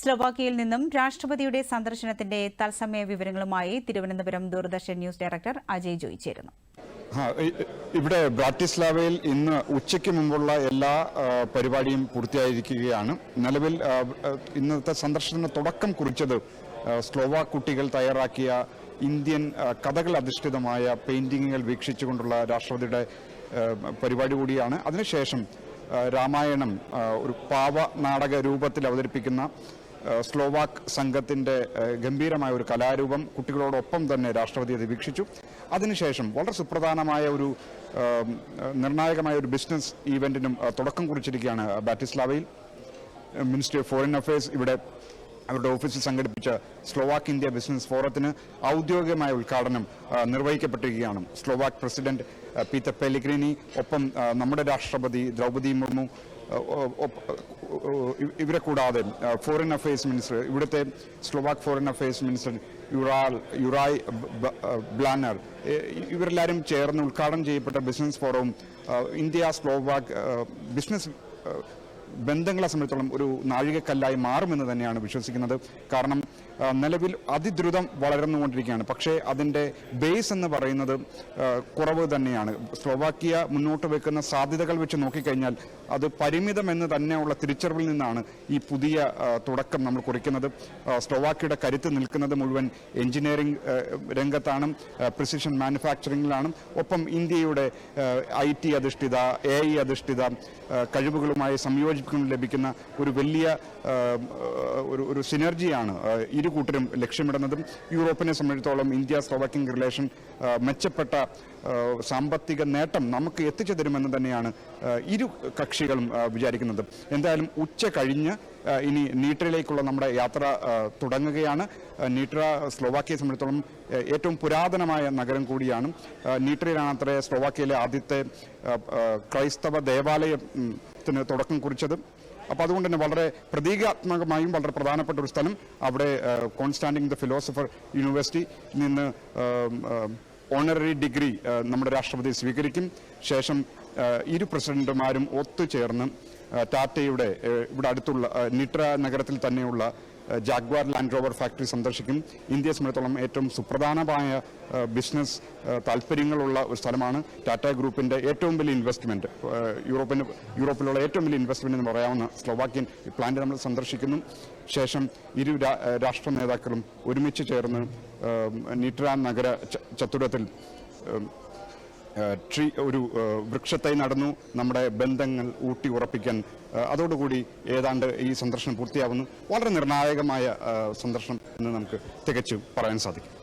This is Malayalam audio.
സ്ലോവാക്കിയയിൽ നിന്നും രാഷ്ട്രപതിയുടെ സന്ദർശനത്തിന്റെ തത്സമയ വിവരങ്ങളുമായി തിരുവനന്തപുരം ദൂരദർശൻ ന്യൂസ് ഡയറക്ടർ അജയ് ജോയ് ചേരുന്നു. ഇവിടെ ബ്രാറ്റിസ്ലാവയിൽ ഇന്ന് ഉച്ചയ്ക്ക് മുമ്പുള്ള എല്ലാ പരിപാടിയും പൂർത്തിയായിരിക്കുകയാണ്. നിലവിൽ ഇന്നത്തെ സന്ദർശനത്തിന് തുടക്കം കുറിച്ചത് സ്ലോവാക് കുട്ടികൾ തയ്യാറാക്കിയ ഇന്ത്യൻ കഥകൾ അധിഷ്ഠിതമായ പെയിന്റിങ്ങുകൾ വീക്ഷിച്ചുകൊണ്ടുള്ള രാഷ്ട്രപതിയുടെ പരിപാടി കൂടിയാണ്. അതിനുശേഷം രാമായണം ഒരു പാവ നാടക രൂപത്തിൽ അവതരിപ്പിക്കുന്ന ആ, സ്ലോവാക് സംഘത്തിന്റെ ഗംഭീരമായ ഒരു കലാരൂപം കുട്ടികളോടൊപ്പം തന്നെ രാഷ്ട്രപതി അത് വീക്ഷിച്ചു അതിനുശേഷം വളരെ സുപ്രധാനമായ ഒരു നിർണായകമായ ഒരു ബിസിനസ് ഈവന്റിനും തുടക്കം കുറിച്ചിരിക്കുകയാണ് ബാറ്റിസ്ലാവയിൽ. മിനിസ്ട്രി ഓഫ് ഫോറിൻ അഫയേഴ്സ് ഇവിടെ അവരുടെ ഓഫീസിൽ സംഘടിപ്പിച്ച സ്ലോവാക്ക് ഇന്ത്യ ബിസിനസ് ഫോറത്തിന് ഔദ്യോഗികമായ ഉദ്ഘാടനം നിർവഹിക്കപ്പെട്ടിരിക്കുകയാണ്. സ്ലോവാക്ക് പ്രസിഡന്റ് പീറ്റർ പെലിഗ്രിനി ഒപ്പം നമ്മുടെ രാഷ്ട്രപതി ദ്രൗപതി മുർമു ഇവരെ കൂടാതെ ഫോറിൻ അഫയേഴ്സ് മിനിസ്റ്റർ ഇവിടുത്തെ സ്ലോവാക് ഫോറിൻ അഫയേഴ്സ് മിനിസ്റ്റർ യുറാൽ യുറായ് ബ്ലാനർ ഇവരെല്ലാവരും ചേർന്ന് ഉദ്ഘാടനം ചെയ്യപ്പെട്ട ബിസിനസ് ഫോറവും ഇന്ത്യ സ്ലോവാക് ബിസിനസ് ബന്ധങ്ങളെ സംബന്ധിച്ചോളം ഒരു നാഴികക്കല്ലായി മാറുമെന്ന് തന്നെയാണ് വിശ്വസിക്കുന്നത്. കാരണം നിലവിൽ അതിദ്രുതം വളർന്നുകൊണ്ടിരിക്കുകയാണ്. പക്ഷേ അതിന്റെ ബേസ് എന്ന് പറയുന്നത് കുറവ് തന്നെയാണ്. സ്ലോവാക്കിയ മുന്നോട്ട് വെക്കുന്ന സാധ്യതകൾ വെച്ച് നോക്കിക്കഴിഞ്ഞാൽ അത് പരിമിതമെന്ന് തന്നെയുള്ള തിരിച്ചറിവിൽ നിന്നാണ് ഈ പുതിയ തുടക്കം നമ്മൾ കുറിക്കുന്നത്. സ്ലോവാക്കിയുടെ കരുത്ത് നിൽക്കുന്നത് മുഴുവൻ എഞ്ചിനീയറിംഗ് രംഗത്താണ് പ്രിസിഷൻ മാനുഫാക്ചറിങ്ങിലാണ് ഒപ്പം ഇന്ത്യയുടെ ഐ ടി അധിഷ്ഠിത എ ഐ അധിഷ്ഠിത കഴിവുകളുമായി സംയോജിപ്പിക്കുന്ന ലഭിക്കുന്ന ഒരു വലിയ ഒരു ഒരു സിനർജിയാണ് ഇരു കൂട്ടരും ലക്ഷ്യമിടുന്നതും യൂറോപ്പിനെ സംബന്ധിച്ചിടത്തോളം ഇന്ത്യ സ്ലോവാക്യൻ റിലേഷൻ മെച്ചപ്പെട്ട സാമ്പത്തിക നേട്ടം നമുക്ക് എത്തിച്ചു തരുമെന്ന് തന്നെയാണ് ഇരു കക്ഷികളും വിചാരിക്കുന്നത്. എന്തായാലും ഉച്ച കഴിഞ്ഞ് ഇനി നീട്രയിലേക്കുള്ള നമ്മുടെ യാത്ര തുടങ്ങുകയാണ്. നീട്ര സ്ലോവാക്കിയെ സംബന്ധിച്ചിടത്തോളം ഏറ്റവും പുരാതനമായ നഗരം കൂടിയാണ്. നീട്രയിലാണ് അത്ര സ്ലോവാക്കിയയിലെ ആദ്യത്തെ ക്രൈസ്തവ ദേവാലയത്തിന് തുടക്കം കുറിച്ചത്. അപ്പോൾ അതുകൊണ്ട് തന്നെ വളരെ പ്രതീകാത്മകമായും വളരെ പ്രധാനപ്പെട്ട ഒരു സ്ഥലം അവിടെ കോൺസ്റ്റാന്റിംഗ് ദ ഫിലോസഫർ യൂണിവേഴ്സിറ്റി നിന്ന് ഓണററി ഡിഗ്രി നമ്മുടെ രാഷ്ട്രപതി സ്വീകരിക്കും. ശേഷം ഇരു പ്രസിഡന്റുമാരും ഒത്തുചേർന്ന് ടാറ്റയുടെ ഇവിടെ അടുത്തുള്ള നിട്ര നഗരത്തിൽ തന്നെയുള്ള ജാഗ്വാർ ലാൻഡ് റോവർ ഫാക്ടറി സന്ദർശിക്കും. ഇന്ത്യയെ സംബന്ധിച്ചിടത്തോളം ഏറ്റവും സുപ്രധാനമായ ബിസിനസ് താല്പര്യങ്ങളുള്ള ഒരു സ്ഥലമാണ് ടാറ്റ ഗ്രൂപ്പിന്റെ ഏറ്റവും വലിയ ഇൻവെസ്റ്റ്മെന്റ് യൂറോപ്പിന് യൂറോപ്പിലുള്ള ഏറ്റവും വലിയ ഇൻവെസ്റ്റ്മെന്റ് എന്ന് പറയാവുന്ന സ്ലോവാക്യൻ പ്ലാന്റ് നമ്മൾ സന്ദർശിക്കുന്നു. ശേഷം ഇരു രാഷ്ട്ര നേതാക്കളും ഒരുമിച്ച് ചേർന്ന് നിട്ര നഗര ചത്തുരത്തിൽ ട്രീ ഒരു വൃക്ഷത്തെ നടന്നു നമ്മുടെ ബന്ധങ്ങൾ ഊട്ടി ഉറപ്പിക്കാൻ. അതോടുകൂടി ഏതാണ്ട് ഈ സന്ദർശനം പൂർത്തിയാവുന്നു. വളരെ നിർണായകമായ സന്ദർശനം എന്ന് നമുക്ക് തികച്ചു പറയാൻ സാധിക്കും.